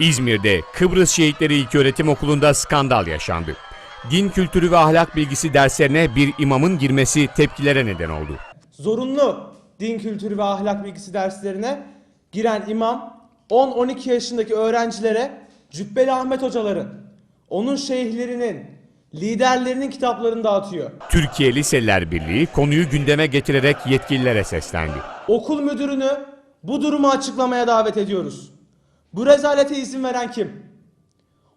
İzmir'de Kıbrıs Şehitleri İlköğretim Okulu'nda skandal yaşandı. Din kültürü ve ahlak bilgisi derslerine bir imamın girmesi tepkilere neden oldu. zorunlu din kültürü ve ahlak bilgisi derslerine giren imam 10-12 yaşındaki öğrencilere Cübbeli Ahmet hocaların, onun şeyhlerinin, liderlerinin kitaplarını dağıtıyor. Türkiye Liseliler Birliği konuyu gündeme getirerek yetkililere seslendi. Okul müdürünü bu durumu açıklamaya davet ediyoruz. Bu rezalete izin veren kim?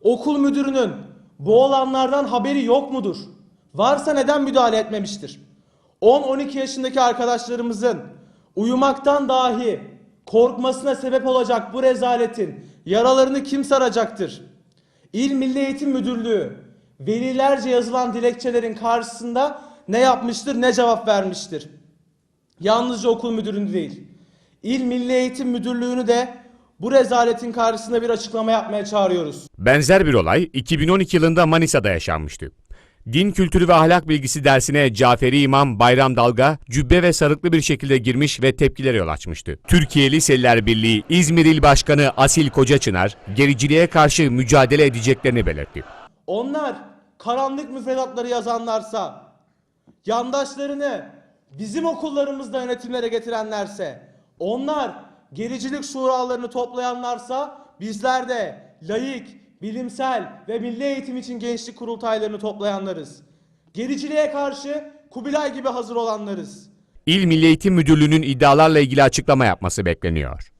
Okul müdürünün bu olanlardan haberi yok mudur? Varsa neden müdahale etmemiştir? 10-12 yaşındaki arkadaşlarımızın uyumaktan dahi korkmasına sebep olacak bu rezaletin yaralarını kim saracaktır? İl Milli Eğitim Müdürlüğü velilerce yazılan dilekçelerin karşısında ne yapmıştır ne cevap vermiştir? Yalnızca okul müdürünü değil, İl Milli Eğitim Müdürlüğü'nü de bu rezaletin karşısında bir açıklama yapmaya çağırıyoruz. Benzer bir olay 2012 yılında Manisa'da yaşanmıştı. Din kültürü ve ahlak bilgisi dersine Caferi İmam Bayram Dalga cübbe ve sarıklı bir şekilde girmiş ve tepkilere yol açmıştı. Türkiye Liseliler Birliği İzmir İl Başkanı Asil Kocaçınar gericiliğe karşı mücadele edeceklerini belirtti. Onlar karanlık müfredatları yazanlarsa, yandaşlarını bizim okullarımızda yönetimlere getirenlerse, onlar gericilik şuralarını toplayanlarsa bizler de layık, bilimsel ve milli eğitim için gençlik kurultaylarını toplayanlarız. Gericiliğe karşı Kubilay gibi hazır olanlarız. İl Milli Eğitim Müdürlüğü'nün iddialarla ilgili açıklama yapması bekleniyor.